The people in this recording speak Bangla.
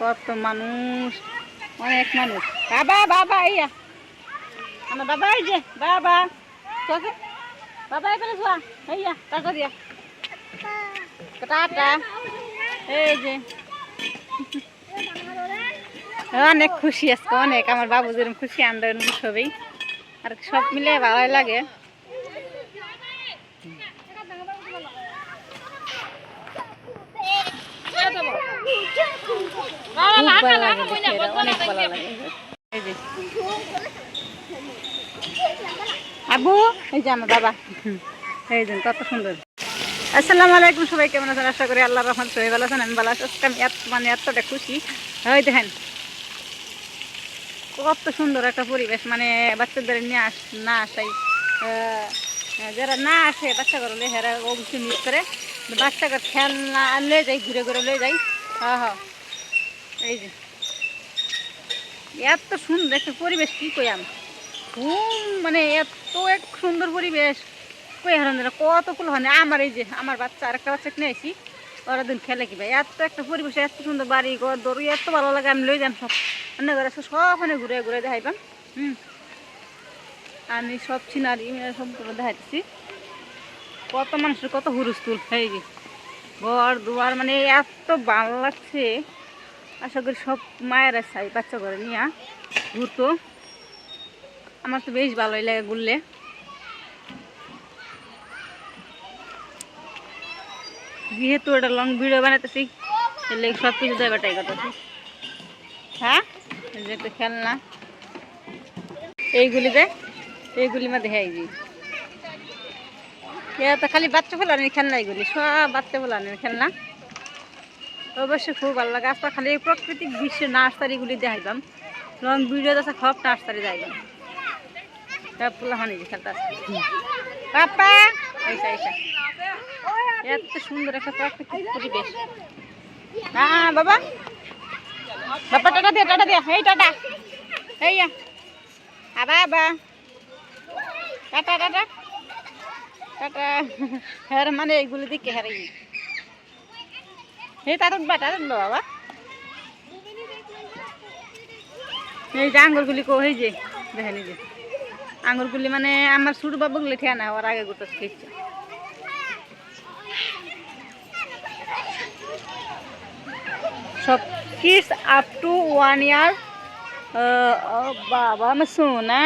কত মানুষ? অনেক মানুষ। বাবা বাবা, ইয়া। আমার বাবা, এই যে, বাবা। চোখে বাবা এবারে শোয়া। ইয়া টাটা দিয়া টাটা। এই যে। অনেক খুশি আজকে, অনেক। আমার বাবু যেরকম খুশি, আমরা সবই। আর সব মিলে ভালোই লাগে। আবু, এই যে আমার বাবা। এই যে, কত সুন্দর। আসসালামু আলাইকুম, সবাই কেমন আছেন? আশা করি আল্লাহ রহমান সবাই ভালো আছেন, আমি ভালো আছি। আমি এত মানে এতটা খুশি। ওই দেখেন, কত সুন্দর একটা পরিবেশ। মানে বাচ্চাদের নিয়ে আস না আসাই যারা না আসে, বাচ্চা ঘর হেরা অবশ্যই মিস করে। বাচ্চা ঘর খেলনা লয়ে যাই, ঘুরে ঘুরে লয়ে যাই। হ্যাঁ হ্যাঁ এই যে। এত সুন্দর একটা পরিবেশ কি কই আমি। খুব মানে এত এক সুন্দর পরিবেশ। কই হারান কত ফুল হয় আমার এই যে, আমার বাচ্চা আর একটা বাচ্চা কিনে আইসি ওরা দিন খেলে কি ভাই? এত একটা পরিবেশ, এত সুন্দর বাড়ি ঘর দড়ি এত ভালো লাগে। আমি লই যাম সব। অন্য ঘরে সব সবখানে ঘুরে ঘুরে দেখাইবাম। হুম। আমি সব সিনারি সব দেখাইতেছি। কত মানুষের কত হুরুস্তুল এই যে। ঘর দুয়ার মানে এত ভালো লাগছে। আশা করি সব মায়েরা চাই বাচ্চা ঘরে নিয়ে ঘুরতো। আমার তো বেশ ভালোই লাগে ঘুরলে। যেহেতু এটা লং ভিডিও বানাতেছি এলে সব কিছু দেবে ট্রাই করতেছি। হ্যাঁ? এই যে একটা খেলনা। এইগুলি দে এইগুলি মধ্যে হ্যাঁ তো খালি বাচ্চা ফেলানির খেলনা এইগুলি সব বাচ্চা ফেলানির খেলনা। অবশ্যই খুব ভালো লাগে। আজকে খালি প্রাকৃতিক দৃশ্য নার্সারিগুলি দেখাইবাম লং ভিডিও আছে সব নার্সারি যাইবাম এত সুন্দর একটা হ্যাঁ বাবা। Tata tata tata. Tata tata. Tata. মানে এইগুলো দিকে হ্যাঁ এই তার উঠবা তার উঠবা বাবা। এই যে আঙ্গুরগুলি কো এই যে, দেখেন যে। আঙ্গুরগুলি মানে আমার ছোট বাবুগুলি ঠিয়া না, ওর আগে গোটা শিখছে। সব kids up to one year বাবা, আমার সোনা।